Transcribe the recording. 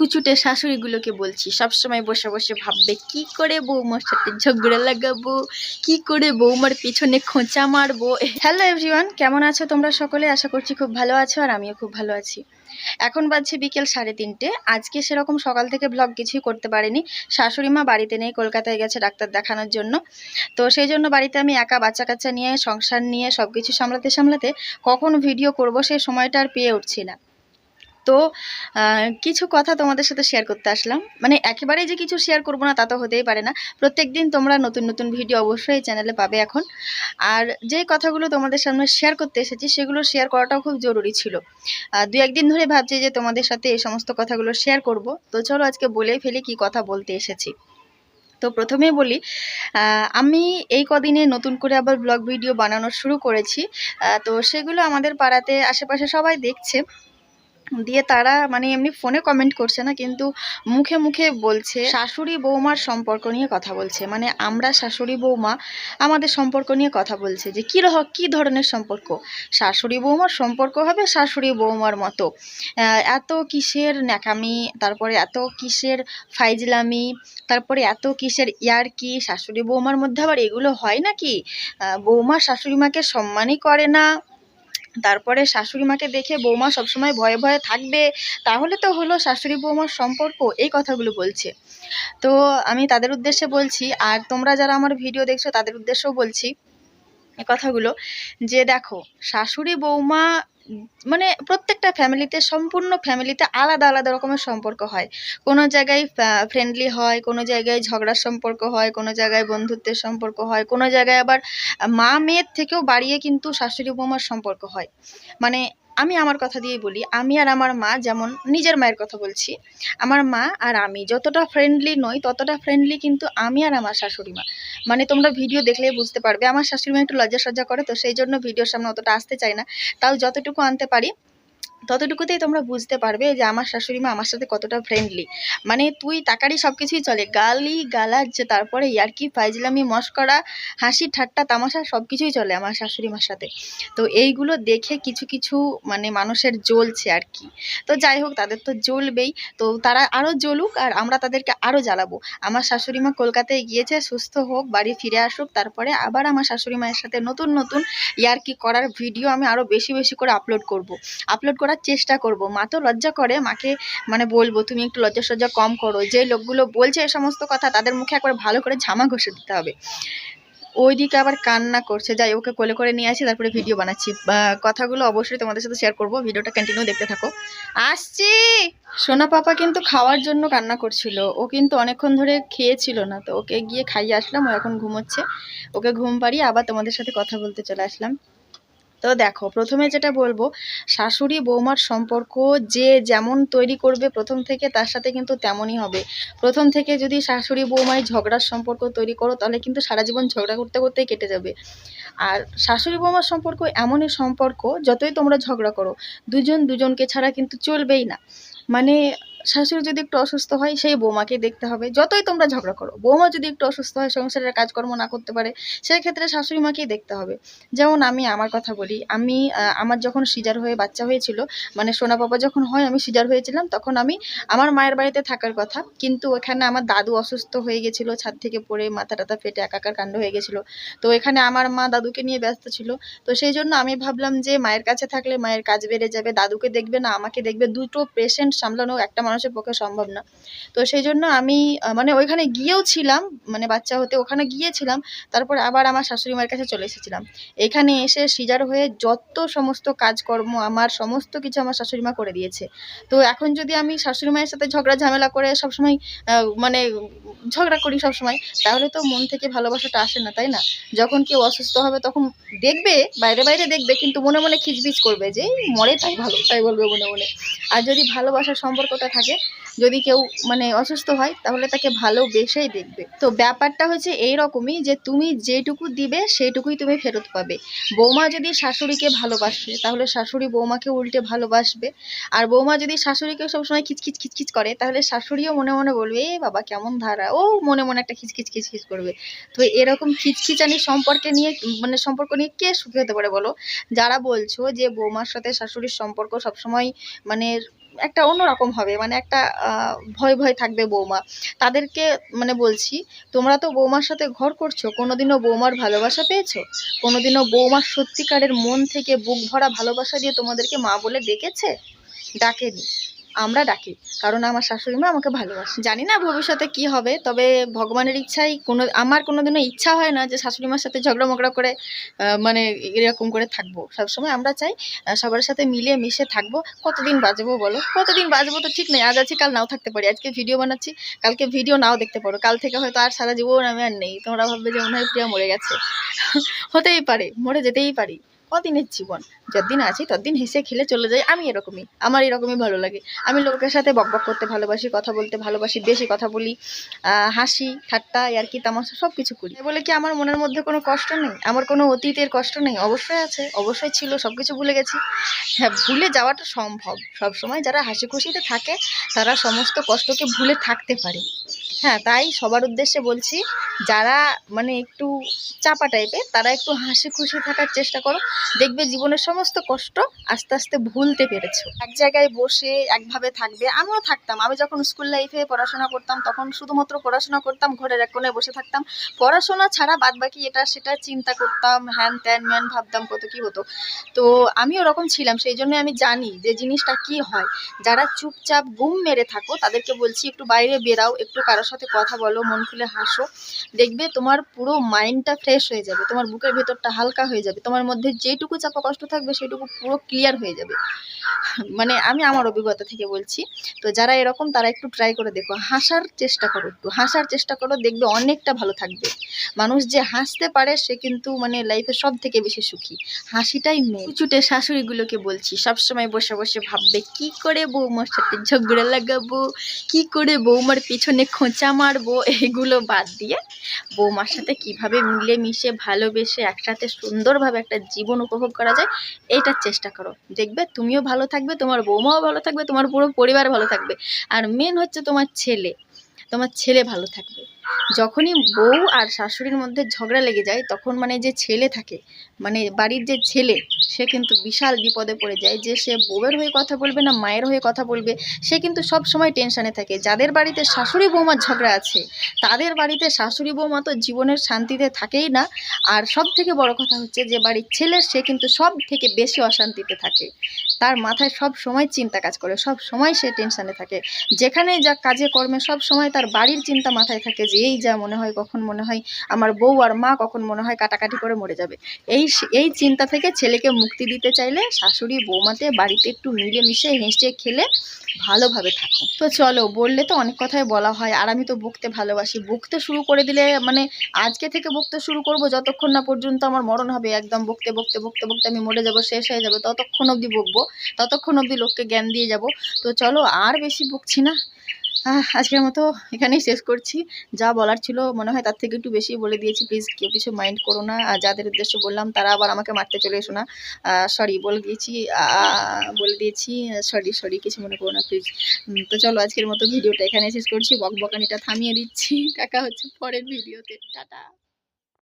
কুচুটে শাশুড়িগুলোকে বলছি, সবসময় বসে বসে ভাববে, কি করে বৌমার সাথে ঝগড়া লাগাবো? কি করে বৌমার পিছনে খোঁচা মারবো? হ্যালো এভরিওয়ান কেমন আছো তোমরা সকলে? আশা করছি খুব ভালো আছো আর আমিও খুব ভালো আছি। এখন বাজছে বিকেল সাড়ে তিনটে। আজকে সেরকম সকাল থেকে ব্লগ কিছুই করতে পারিনি। শাশুড়ি মা বাড়িতে নেই, কলকাতায় গেছে ডাক্তার দেখানোর জন্য। তো সেই জন্য বাড়িতে আমি একা বাচ্চা কাচ্চা নিয়ে, সংসার নিয়ে সব কিছু সামলাতে সামলাতে কখন ভিডিও করব সেই সময়টা আর পেয়ে উঠছি না। তো কিছু কথা তোমাদের সাথে শেয়ার করতে আসলাম। মানে একেবারেই যে কিছু শেয়ার করব না তা তো হতেই পারে না। প্রত্যেক দিন তোমরা নতুন নতুন ভিডিও অবশ্যই চ্যানেলে পাবে এখন। আর যে কথাগুলো তোমাদের সামনে শেয়ার করতে এসেছি, সেগুলো শেয়ার করাটাও খুব জরুরি ছিল। দু একদিন ধরে ভাবছি যে তোমাদের সাথে এই সমস্ত কথাগুলো শেয়ার করব। তো চলো আজকে বলেই ফেলি কি কথা বলতে এসেছি। তো প্রথমেই বলি আমি এই কদিনে নতুন করে আবার ব্লগ ভিডিও বানানো শুরু করেছি। তো সেগুলো আমাদের পাড়াতে, আশেপাশে সবাই দেখছে। দিয়ে তারা মানে এমনি ফোনে কমেন্ট করছে না, কিন্তু মুখে মুখে বলছে, শাশুড়ি বৌমার সম্পর্ক নিয়ে কথা বলছে। মানে আমরা শাশুড়ি বৌমা আমাদের সম্পর্ক নিয়ে কথা বলছে যে, কী রহ, কী ধরনের সম্পর্ক? শাশুড়ি বৌমার সম্পর্ক হবে শাশুড়ি বৌমার মতো। এত কিসের ন্যাকামি? তারপরে এত কিসের ফাইজলামি? তারপরে এত কিসের ইয়ার কি? শাশুড়ি বৌমার মধ্যে আবার এগুলো হয় নাকি? বৌমা শাশুড়ি মাকে সম্মানই করে না। তারপরে শাশুড়ি মাকে দেখে বৌমা সবসময় ভয়ে ভয়ে থাকবে, তাহলে তো হলো শাশুড়ি বৌমার সম্পর্ক, এই কথাগুলো বলছে। তো আমি তাদের উদ্দেশ্যে বলছি, আর তোমরা যারা আমার ভিডিও দেখছ, তাদের উদ্দেশ্যেও বলছি কথাগুলো, যে দেখো, শাশুড়ি, বৌমা মানে প্রত্যেকটা ফ্যামিলিতে সম্পূর্ণ ফ্যামিলিতে আলাদা আলাদা রকমের সম্পর্ক হয়। কোনো জায়গায় ফ্রেন্ডলি হয়, কোনো জায়গায় ঝগড়ার সম্পর্ক হয়, কোনো জায়গায় বন্ধুত্বের সম্পর্ক হয়, কোনো জায়গায় আবার মা মেয়ের থেকেও বাড়িয়ে কিন্তু শাশুড়ি, বৌমার সম্পর্ক হয়। মানে আমি আমার কথা দিয়েই বলি, আমি আর আমার মা যেমন নিজের মায়ের কথা বলছি, আমার মা আর আমি যতটা ফ্রেন্ডলি নই, ততটা ফ্রেন্ডলি কিন্তু আমি আর আমার শাশুড়ি মা। মানে তোমরা ভিডিও দেখলেই বুঝতে পারবে, আমার শাশুড়ি মা একটু লজ্জা সজ্জা করে, তো সেই জন্য ভিডিওর সামনে অতটা আসতে চাই না। তাও যতটুকু আনতে পারি ততটুকুতেই তোমরা বুঝতে পারবে যে আমার শাশুড়ি মা আমার সাথে কতটা ফ্রেন্ডলি মানে তুই তাকারই সব কিছুই চলে, গালি, গালাজ, তারপরে ইয়ার্কি, ফাইজলামি, মস্করা, হাসি, ঠাট্টা, তামাশা সব কিছুই চলে আমার শাশুড়ি মার সাথে। তো এইগুলো দেখে কিছু কিছু মানে মানুষের জ্বলছে আর কি। তো যাই হোক, তাদের তো জ্বলবেই। তো তারা আরও জ্বলুক আর আমরা তাদেরকে আরও জ্বালাবো। আমার শাশুড়ি মা কলকাতায় গিয়েছে, সুস্থ হোক, বাড়ি ফিরে আসুক, তারপরে আবার আমার শাশুড়ি মায়ের সাথে নতুন নতুন ইয়ার্কি করার ভিডিও আমি আরও বেশি বেশি করে আপলোড করব। আপলোড করার চেষ্টা করব। মা তো লজ্জা করে, মাকে মানে বলব, তুমি একটু লজ্জা সজ্জা কম করো। যে লোকগুলো বলছে এই সমস্ত কথা, তাদের মুখে একবার ভালো করে ঝামা ঘষে দিতে হবে। ওইদিকে আবার কান্না করছে। যাই, ওকে কোলে করে নিয়ে আসি, তারপরে ভিডিও বানাচ্ছি। কথাগুলো অবশ্যই তোমাদের সাথে শেয়ার করব। ভিডিওটা কন্টিনিউ দেখতে থাকো। আসছি! সোনা পাপা কিন্তু খাওয়ার জন্য কান্না করছিল। ও কিন্তু অনেকক্ষণ ধরে খেয়েছিল না, তো ওকে গিয়ে খাইয়ে আসলাম। ও এখন ঘুমোচ্ছে। ওকে ঘুম পাড়িয়ে আবার তোমাদের সাথে কথা বলতে চলে আসলাম। তো দেখো, প্রথমে যেটা বলব, শাশুড়ি বৌমার সম্পর্ক যে যেমন তৈরি করবে প্রথম থেকে তার সাথে কিন্তু তেমনই হবে। প্রথম থেকে যদি শাশুড়ি বৌমায় ঝগড়ার সম্পর্ক তৈরি করো, তাহলে কিন্তু সারা জীবন ঝগড়া করতে করতেই কেটে যাবে। আর শাশুড়ি বৌমার সম্পর্ক এমনই সম্পর্ক, যতই তোমরা ঝগড়া করো, দুজন দুজনকে ছাড়া কিন্তু চলবেই না। মানে শাশুড়ি যদি একটু অসুস্থ হয়, সেই বৌমাকে দেখতে হবে। যতই তোমরা ঝগড়া করো, বৌমা যদি একটু অসুস্থ হয়, সংসারের কাজকর্ম না করতে পারে সেই ক্ষেত্রে শাশুড়ি মাকেই দেখতে হবে। যেমন আমি আমার কথা বলি, আমি আমার যখন সিজার হয়ে বাচ্চা হয়েছিল মানে সোনা বাবা যখন হয়, আমি সিজার হয়েছিলাম, তখন আমি আমার মায়ের বাড়িতে থাকার কথা, কিন্তু ওখানে আমার দাদু অসুস্থ হয়ে গেছিল, ছাদ থেকে পড়ে মাথা টাথা ফেটে একাকার কাণ্ড হয়ে গেছিল। তো এখানে আমার মা দাদুকে নিয়ে ব্যস্ত ছিল। তো সেই জন্য আমি ভাবলাম যে, মায়ের কাছে থাকলে মায়ের কাজ বেড়ে যাবে, দাদুকে দেখবে না, আমাকে দেখবে। দুটো পেশেন্ট সামলানো একটা মানুষের পক্ষে সম্ভব না। তো সেই জন্য আমি মানে ওইখানে গিয়েও ছিলাম মানে বাচ্চা হতে ওখানে গিয়েছিলাম, তারপর আবার আমার শাশুড়ি মায়ের কাছে চলে এসেছিলাম। এখানে এসে সিজার হয়ে যত সমস্ত কাজকর্ম, আমার সমস্ত কিছু আমার শাশুড়ি মা করে দিয়েছে। তো এখন যদি আমি শাশুড়ি মায়ের সাথে ঝগড়া ঝামেলা করে সবসময় মানে ঝগড়া করি সবসময়, তাহলে তো মন থেকে ভালোবাসাটা আসে না, তাই না? যখন কেউ অসুস্থ হবে তখন দেখবে, বাইরে বাইরে দেখবে, কিন্তু মনে মনে খিচবিচ করবে যে, "এই মরে তাই ভালো, তাই বলবে মনে মনে। আর যদি ভালোবাসার সম্পর্কটা থাকে যদি কেউ মানে অসুস্থ হয়, তাহলে তাকে ভালোবেসেই দেখবে। তো ব্যাপারটা হচ্ছে এই রকমই যে তুমি যেটুকু দিবে সেইটুকুই তুমি ফেরত পাবে। বৌমা যদি শাশুড়িকে ভালোবাসে, তাহলে শাশুড়ি বৌমাকে উল্টে ভালোবাসবে। আর বৌমা যদি শাশুড়িকে সবসময় খিচখিচ খিচখিচ করে, তাহলে শাশুড়িও মনে মনে বলবে, এ বাবা, কেমন ধারা। ও মনে মনে একটা খিচখিচ খিচখিচ করবে। তো এরকম খিচখিচানি সম্পর্কে নিয়ে মানে সম্পর্ক নিয়ে কে সুখী হতে পারে বলো? যারা বলছো যে বৌমার সাথে শাশুড়ির সম্পর্ক সবসময় মানে একটা অন্যরকম হবে মানে একটা ভয় ভয় থাকবে বৌমা। তাদেরকে মানে বলছি, তোমরা তো বৌমার সাথে ঘর করছ, কোনোদিনও বৌমার ভালোবাসা পেয়েছ? কোনোদিনও বৌমার সত্যিকারের মন থেকে বুক ভরা ভালোবাসা দিয়ে তোমাদেরকে মা বলে ডেকেছে? ডাকেনি। আমরা ডাকি, কারণ আমার শাশুড়ি মা আমাকে ভালোবাসে। জানি না ভবিষ্যতে কি হবে, তবে ভগবানের ইচ্ছাই কোনো, আমার কোনোদিনও ইচ্ছা হয় না যে শাশুড়ি মার সাথে ঝগড়া মগড়া করে মানে এরকম করে থাকব। সবসময় আমরা চাই সবার সাথে মিলিয়ে মিশে থাকব। কতদিন বাজবো বলো? কতদিন বাজবো তো ঠিক নেই, আজ আছি, কাল নাও থাকতে পারি। আজকে ভিডিও বানাচ্ছি, কালকে ভিডিও নাও দেখতে পারো। কাল থেকে হয়তো আর সারা জীবন আমি আর নেই। তোমরা ভাববে যে মনে হয় প্রিয়া মরে গেছে। হতেই পারে, মরে যেতেই পারি। কদিনের জীবন। যতদিন আছি ততদিন হেসে খেলে চলে যাই, আমি এরকমই। আমার এরকমই ভালো লাগে। আমি লোকের সাথে বকবক করতে ভালোবাসি, কথা বলতে ভালোবাসি, বেশি কথা বলি হাসি, ঠাট্টা আর কি তামাশা সব কিছু করি বলে কি আমার মনের মধ্যে কোনো কষ্ট নেই? আমার কোনো অতীতের কষ্ট নেই? অবশ্যই আছে, অবশ্যই ছিল সব কিছু ভুলে গেছি। হ্যাঁ ভুলে যাওয়াটা সম্ভব। সব সময় যারা হাসি খুশিতে থাকে, তারা সমস্ত কষ্টকে ভুলে থাকতে পারে। হ্যাঁ তাই সবার উদ্দেশ্যে বলছি, যারা মানে একটু চাপা টাইপের তারা একটু হাসি খুশি থাকার চেষ্টা করো। দেখবে জীবনের সমস্ত কষ্ট আস্তে আস্তে ভুলতে পেরেছ। এক জায়গায় বসে একভাবে থাকবে, আমিও থাকতাম। আমি যখন স্কুল লাইফে পড়াশোনা করতাম, তখন শুধুমাত্র পড়াশোনা করতাম, ঘরের এক কোণে বসে থাকতাম। পড়াশোনা ছাড়া বাদ বাকি এটা, সেটা চিন্তা করতাম হ্যান ত্যান ম্যান ভাবতাম কত কি হতো। তো আমি ওরকম ছিলাম, সেই জন্য আমি জানি যে জিনিসটা কি হয়। যারা চুপচাপ গুম মেরে থাকো, তাদেরকে বলছি একটু বাইরে বেরাও, একটু কারোর সাথে কথা বলো, মন খুলে হাসো। দেখবে তোমার পুরো মাইন্ডটা ফ্রেশ হয়ে যাবে, তোমার বুকের ভেতরটা হালকা হয়ে যাবে, তোমার মধ্যে যেটুকু চাপা কষ্ট থাকবে সেটুকু পুরো ক্লিয়ার হয়ে যাবে। মানে আমি আমার অভিজ্ঞতা থেকে বলছি, তো যারা এরকম তারা একটু ট্রাই করে দেখো, হাসার চেষ্টা করো একটু, হাসার চেষ্টা করো, দেখবে অনেকটা ভালো থাকবে। মানুষ যে হাসতে পারে সে কিন্তু মানে লাইফে সব থেকে বেশি সুখী। হাসিটাই মেন চুটে শাশুড়িগুলোকে বলছি, সবসময় বসে বসে ভাববে, কি করে বৌমার সাথে ঝগড়া লাগাবো? কি করে বৌমার পিছনে খোঁচা মারবো, এগুলো বাদ দিয়ে বৌমার সাথে কীভাবে মিলে মিশে ভালোবেসে, একসাথে সুন্দরভাবে একটা জীবন উপভোগ করা যায়, এইটার চেষ্টা করো। দেখবে তুমিও ভালো থাকবে, তোমার বৌমাও ভালো থাকবে, তোমার পুরো পরিবার ভালো থাকবে। আর মেন হচ্ছে তোমার ছেলে তোমার ছেলে ভালো থাকবে। যখনই বউ আর শাশুড়ির মধ্যে ঝগড়া লেগে যায়, তখন মানে যে ছেলে থাকে মানে বাড়ির যে ছেলে, সে কিন্তু বিশাল বিপদে পড়ে যায়। যে সে বউয়ের হয়ে কথা বলবে না মায়ের হয়ে কথা বলবে, সে কিন্তু সব সময় টেনশনে থাকে। যাদের বাড়িতে শাশুড়ি বৌমার ঝগড়া আছে, তাদের বাড়িতে শাশুড়ি বৌমা তো জীবনের শান্তিতে থাকেই না। আর সব থেকে বড় কথা হচ্ছে যে, বাড়ির ছেলে, সে কিন্তু সব থেকে বেশি অশান্তিতে থাকে। তার মাথায় সব সময় চিন্তা কাজ করে, সব সময় সে টেনশানে থাকে। যেখানেই যা কাজে কর্মে সব সময় তার বাড়ির চিন্তা মাথায় থাকে যে, এই যা মনে হয়, কখন মনে হয় আমার বউ আর মা কখন মনে হয় কাটাকাটি করে মরে যাবে। এই এই চিন্তা থেকে ছেলেকে মুক্তি দিতে চাইলে শাশুড়ি বৌমাতে বাড়িতে একটু মিলেমিশে হেসে খেলে ভালোভাবে থাকো তো চলো, বললে তো অনেক কথাই বলা হয়, আর আমি তো বকতে ভালোবাসি। বকতে শুরু করে দিলে মানে আজকে থেকে বকতে শুরু করব, যতক্ষণ না পর্যন্ত আমার মরণ হবে, একদম বকতে বকতে বকতে বকতে আমি মরে যাব, শেষ হয়ে যাবে, ততক্ষণ অবধি বকবো। ততক্ষণ অবধি লোককে জ্ঞান দিয়ে যাব। তো চলো আর বেশি বকছি না। আজকের মতো এখানেই শেষ করছি। যা বলার ছিল মনে হয় তার থেকে একটু বেশি বলে দিয়েছি। প্লিজ কেউ কিছু মাইন্ড করো না। আর যাদের উদ্দেশ্যে বললাম, তারা আবার আমাকে মারতে চলে এসো না। সরি বলে দিয়েছি বলে দিয়েছি সরি সরি কিছু মনে করো না প্লিজ তো চলো আজকের মতো ভিডিওটা এখানে শেষ করছি। বক বকানিটা থামিয়ে দিচ্ছি। টাকা হচ্ছে পরের ভিডিওতে। টাটা।